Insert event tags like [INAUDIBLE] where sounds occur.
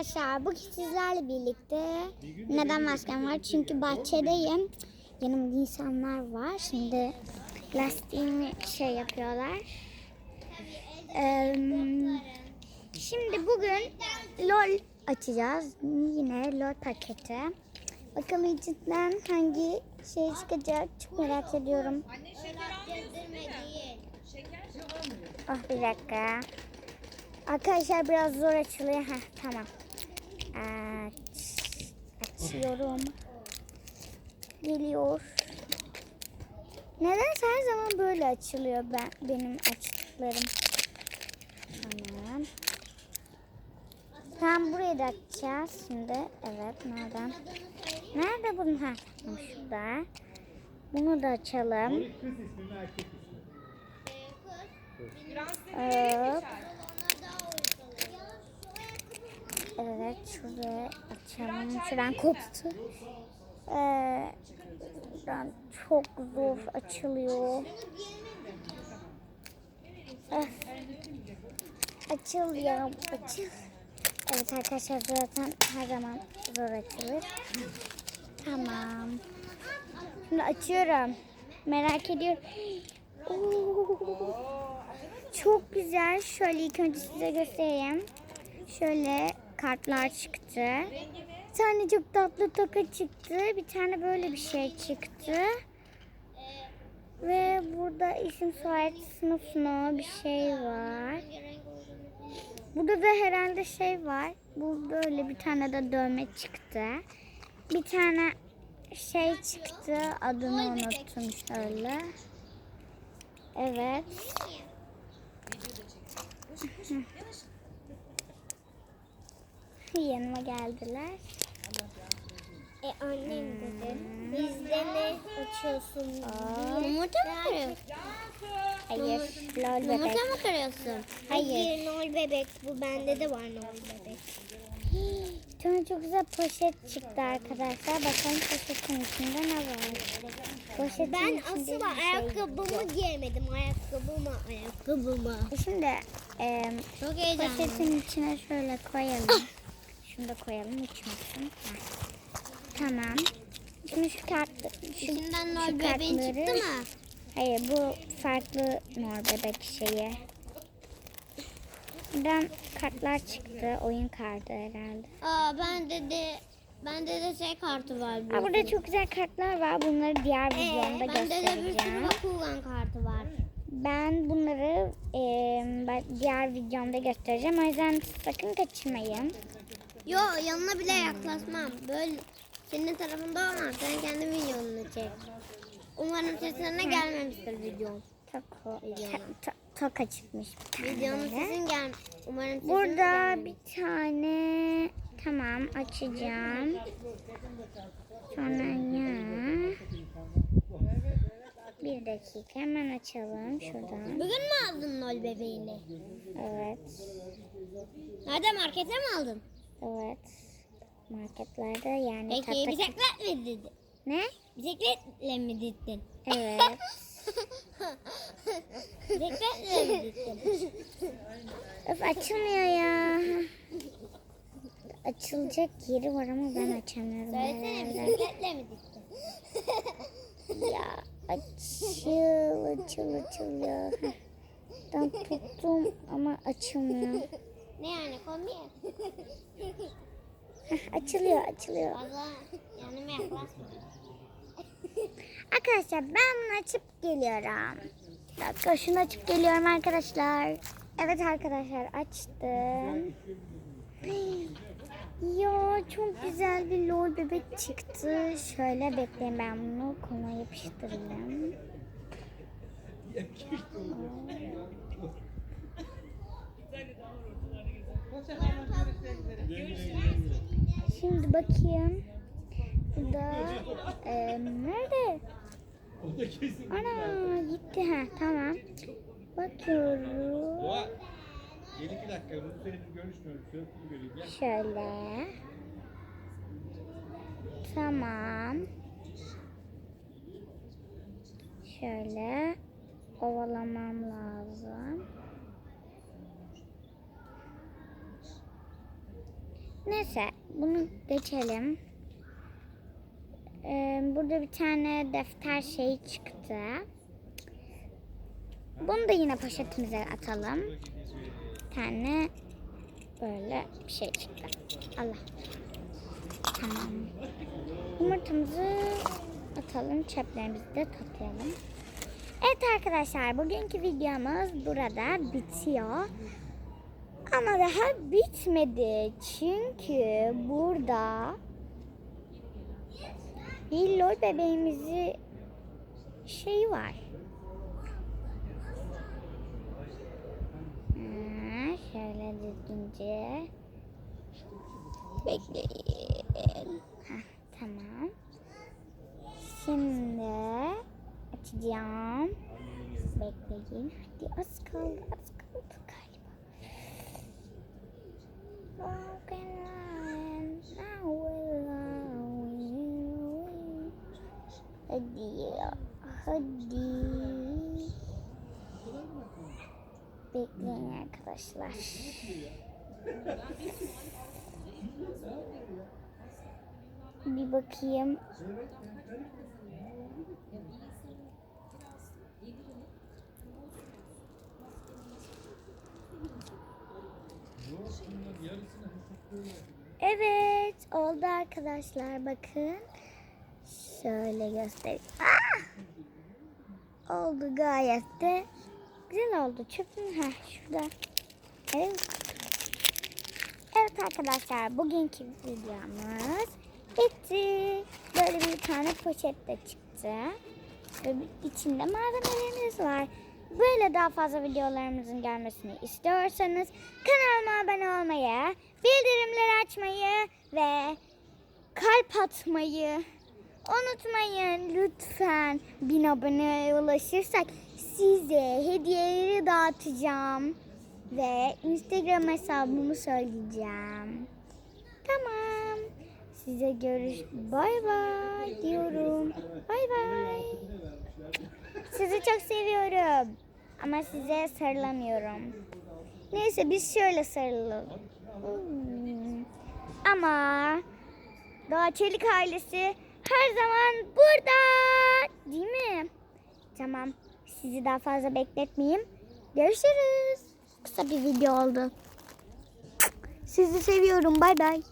arkadaşlar bugün sizlerle birlikte neden maskem var? Çünkü bahçedeyim. Yanımda insanlar var. Şimdi lastiğimi şey yapıyorlar. Ee, şimdi bugün LOL açacağız. Yine LOL paketi. Bakalım içinden hangi şey çıkacak. Çok merak ediyorum. Ah bir dakika. Arkadaşlar biraz zor açılıyor. Heh, tamam. Aç. Açıyorum. Geliyor. Nedense her zaman böyle açılıyor ben benim açtıklarım. Tamam. Tamam burayı da açacağız şimdi. Evet nereden? Nerede bunun? Ha şurada. Bunu da açalım. Hop. Evet şuraya açalım. Şuradan koptu. Ee, şuradan çok zor açılıyor. Öf. Açıl ya açıl. Evet arkadaşlar zaten her zaman zor açılır. Tamam. Şimdi açıyorum. Merak ediyorum. Oo. Çok güzel. Şöyle ilk önce size göstereyim. Şöyle kartlar çıktı. Bir tane çok tatlı toka çıktı. Bir tane böyle bir şey çıktı. Ve burada isim soyad sınıf no bir şey var. Burada da herhalde şey var. Bu böyle bir tane de dövme çıktı. Bir tane şey çıktı. Adını unuttum şöyle. Evet. [LAUGHS] Yanıma geldiler. E annem dedi. Bizde ne açıyorsun? Yumurta mı kırıyorsun? Hayır. Lol bebek. Yumurta mı kırıyorsun? Hayır. nol bebek. Bu bende de var nol bebek. Sonra çok güzel poşet çıktı arkadaşlar. Bakalım poşetin içinde ne var? Poşetin Ben asıl şey ayakkabımı yok. giyemedim. Ayakkabımı, ayakkabımı. Şimdi e, Çok poşetin içine şöyle koyalım. [LAUGHS] Şunu da koyalım uçmasın. Tamam. Şimdi şu kart, şu, İçinden nol bebeğin çıktı mı? Hayır bu farklı mor bebek şeyi. Buradan kartlar çıktı. Oyun kartı herhalde. Aa bende de bende de şey kartı var. Aa, burada çok güzel kartlar var. Bunları diğer Ee, videomda bende de bir sürü göstereceğim. Bakugan kartı var. Ben bunları e, ben diğer videomda göstereceğim. O yüzden sakın kaçırmayın. Yo yanına bile yaklaşmam. Böyle senin tarafında olmam. Sen kendi videonu çek. Umarım sesine gelmemiştir videom. Toko, Videom. to, toka çıkmış bir tane Videonun sesin gel. Umarım sesin Burada gelmemiştir. bir tane tamam açacağım. Sonra ya. Bir dakika hemen açalım şuradan. Bugün mü aldın lol bebeğini? Evet. Nerede markete mi aldın? Evet. Marketlerde yani Peki tatlı- bisiklet mi dedin? Ne? Bisikletle mi dittin? Evet. [LAUGHS] Bisikletle mi dittin? Öf açılmıyor ya. Açılacak yeri var ama ben açamıyorum Söylesene bisikletle mi dittin? Ya açıl açıl açıl ya. Ben tuttum ama açılmıyor. Ne yani kombi? Açılıyor açılıyor. Fazla yanıma yaklaşma. Arkadaşlar ben bunu açıp geliyorum. Bir dakika şunu açıp geliyorum arkadaşlar. Evet arkadaşlar açtım. Ya çok güzel bir lol bebek çıktı. Şöyle bekleyin ben bunu koluna yapıştırayım. Şimdi bakayım. Burada e, nerede? Ana gitti ha tamam. Bakıyorum. Doğa. Gel iki dakika. Bunu seninle görüşmüyoruz. Şöyle. Tamam. Şöyle ovalamam lazım. Neyse bunu geçelim. Ee, burada bir tane defter şey çıktı. Bunu da yine poşetimize atalım. Bir tane böyle bir şey çıktı. Allah. Tamam. Yumurtamızı atalım. Çöplerimizi de toplayalım. Evet arkadaşlar bugünkü videomuz burada bitiyor. Ama daha bitmedi. Çünkü burada bir lol bebeğimizi şey var. Ha, şöyle düzgünce. Bekleyin. Heh, tamam. Şimdi açacağım. Bekleyin. Hadi az kaldı, az kaldı Hadi, hadi. Bekleyin arkadaşlar. Bir bakayım. Evet oldu arkadaşlar bakın. Şöyle göstereyim. Ah! Oldu gayet de güzel oldu. Çöpüm ha şurada. Evet. Evet arkadaşlar bugünkü videomuz bitti. Böyle bir tane poşet de çıktı. Ve içinde malzemelerimiz var. Böyle daha fazla videolarımızın gelmesini istiyorsanız kanalıma abone olmayı, bildirimleri açmayı ve kalp atmayı unutmayın lütfen. Bin aboneye ulaşırsak size hediyeleri dağıtacağım ve Instagram hesabımı söyleyeceğim. Tamam. Size görüş bay bay diyorum. Bay bay. Sizi çok seviyorum. Ama size sarılamıyorum. Neyse biz şöyle sarılalım. Ama Doğa Çelik ailesi her zaman burada. Değil mi? Tamam. Sizi daha fazla bekletmeyeyim. Görüşürüz. Kısa bir video oldu. Sizi seviyorum. Bay bay.